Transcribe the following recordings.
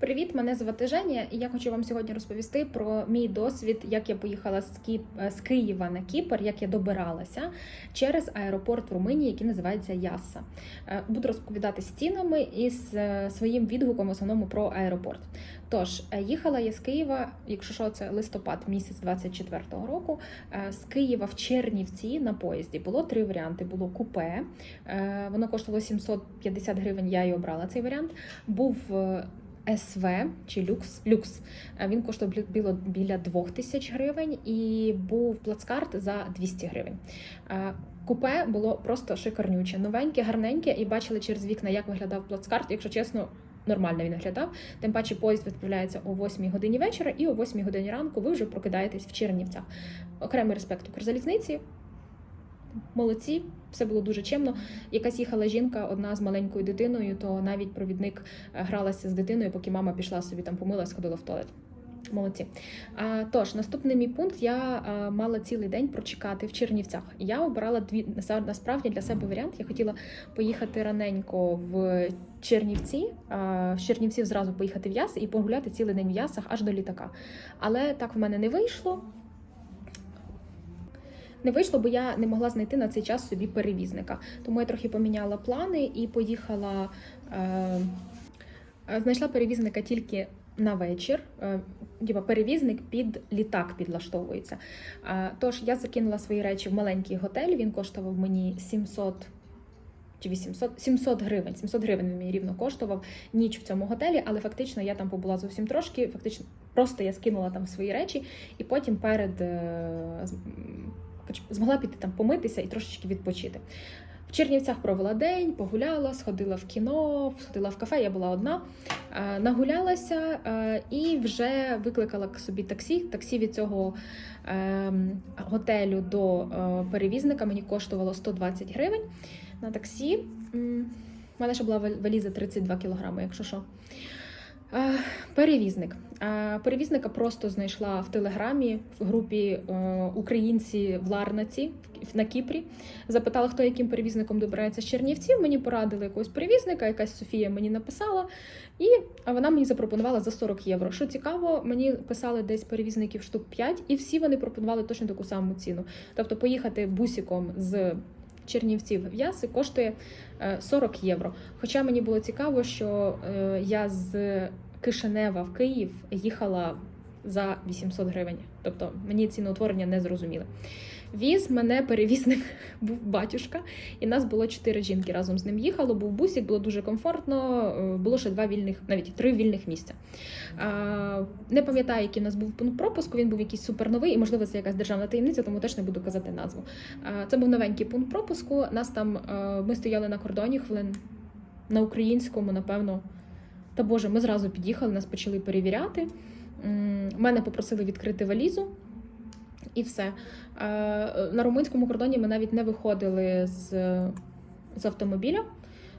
Привіт, мене звати Женя, і я хочу вам сьогодні розповісти про мій досвід, як я поїхала з Кип... з Києва на Кіпр, як я добиралася через аеропорт в Румунії, який називається Ясса. Е, Буду розповідати стінами і з е, своїм відгуком в основному про аеропорт. Тож е, їхала я з Києва, якщо що, це листопад місяць 24-го року. е, З Києва в Чернівці на поїзді було три варіанти. Було купе, е, воно коштувало 750 гривень. Я і обрала цей варіант. Був е, СВ чи люкс. люкс. Е, Він коштував біля 2000 гривень і був плацкарт за 200 гривень. Е, Купе було просто шикарнюче, новеньке, гарненьке, і бачили через вікна, як виглядав плацкарт. Якщо чесно, нормально він виглядав. Тим паче поїзд відправляється о 8 годині вечора, і о 8 годині ранку ви вже прокидаєтесь в Чернівцях. Окремий респект Укрзалізниці. Молодці, все було дуже чемно. Якась їхала жінка, одна з маленькою дитиною, то навіть провідник е, гралася з дитиною, поки мама пішла собі там помила, сходила в туалет. Молодці. А, тож, наступний мій пункт я а, мала цілий день прочекати в Чернівцях. Я обирала дві насправді для себе варіант. Я хотіла поїхати раненько в Чернівці, а, з Чернівців зразу поїхати в Яси і погуляти цілий день в Ясах аж до літака. Але так в мене не вийшло. Не вийшло, бо я не могла знайти на цей час собі перевізника. Тому я трохи поміняла плани і поїхала. Е, е, знайшла перевізника тільки на вечір. Е, Типа перевізник під літак підлаштовується. Е, Тож я закинула свої речі в маленький готель. Він коштував мені 700 чи 800, 700 гривень. 700 гривень мені рівно коштував ніч в цьому готелі, але фактично я там побула зовсім трошки. Фактично, просто я скинула там свої речі, і потім перед е, змогла піти там помитися і трошечки відпочити. В Чернівцях провела день, погуляла, сходила в кіно, сходила в кафе, я була одна, е, нагулялася е, і вже викликала собі таксі. Таксі від цього е, готелю до е, перевізника мені коштувало 120 гривень на таксі. У мене ще була валіза 32 кілограми, якщо що. Е, Перевізник. Е, Перевізника просто знайшла в телеграмі в групі е, українці в Ларнаці на Кіпрі. Запитала, хто яким перевізником добирається з Чернівців. Мені порадили якогось перевізника, якась Софія мені написала, і вона мені запропонувала за 40 євро. Що цікаво, мені писали десь перевізників штук 5, і всі вони пропонували точно таку саму ціну. Тобто поїхати бусиком з Чернівців в коштує е, 40 євро. Хоча мені було цікаво, що е, я з Кишинева в Київ їхала за 800 гривень. Тобто мені ціноутворення не зрозуміли. Віз мене перевізник був батюшка, і нас було чотири жінки разом з ним їхало. Був бусик, було дуже комфортно. е, Було ще два вільних, навіть три вільних місця. Не пам'ятаю, який у нас був пункт пропуску. Він був якийсь суперновий, і можливо це якась державна таємниця, тому теж не буду казати назву. Це був новенький пункт пропуску. Нас там е, ми стояли на кордоні хвилин на українському, напевно. Та Боже, ми зразу під'їхали, нас почали перевіряти. Мене попросили відкрити валізу. І все. Е, На румунському кордоні ми навіть не виходили з, з автомобіля.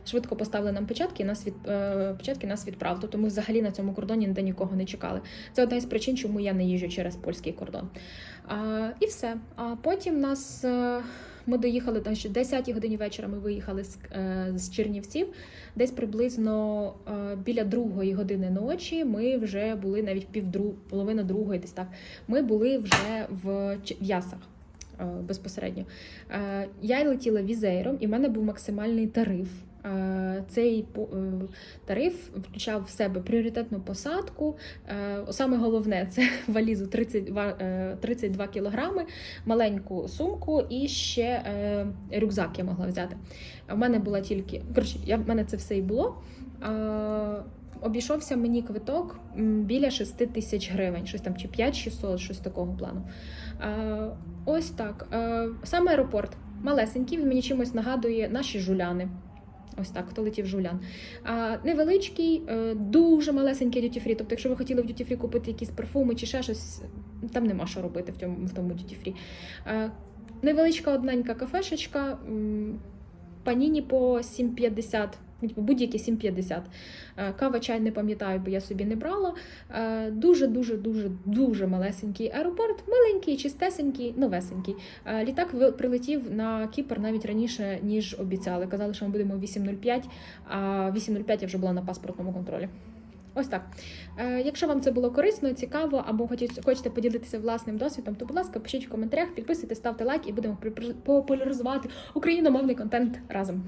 Швидко поставили нам печатки, і нас від е, печатки нас відправили. Тобто ми взагалі на цьому кордоні ніде нікого не чекали. Це одна із причин, чому я не їжджу через польський кордон. А, і все. А потім нас е, ми доїхали там ще 10 годині вечора. Ми виїхали з, е, з Чернівців. Десь приблизно е, біля другої години ночі. Ми вже були навіть півдру, половина другої, десь так. Ми були вже в Ясах. е, Безпосередньо Е, я летіла візейром, і в мене був максимальний тариф. Е, Цей е, тариф включав в себе пріоритетну посадку. Е, Саме головне це валізу 32, е, 32 кілограми, маленьку сумку і ще рюкзак я могла взяти. В мене була тільки коротше, я в мене це все і було. Обійшовся мені квиток біля 6 тисяч гривень, щось там чи 5-600, щось такого плану. Ось так. Саме аеропорт малесенький, він мені чимось нагадує наші жуляни. Ось так, хто летів жулян. А, невеличкий, е, дуже малесенький дютіфрі. Тобто, якщо ви хотіли в дютіфрі купити якісь парфуми чи ще щось, там нема що робити в тому, в тому дютіфрі. невеличка одненька кафешечка, паніні по 7,50. Ну, типу, Будь-які 7,50. Е, Кава чай не пам'ятаю, бо я собі не брала. Е, Дуже, дуже, малесенький аеропорт, миленький, чистесенький, новесенький. Е, Літак прилетів на Кіпр навіть раніше, ніж обіцяли. Казали, що ми будемо 8.05, а 8.05 я вже була на паспортному контролі. Ось так. Е, якщо вам це було корисно, цікаво, або хочете поділитися власним досвідом, то, будь ласка, пишіть в коментарях, підписуйтесь, ставте лайк і будемо популяризувати україномовний контент разом.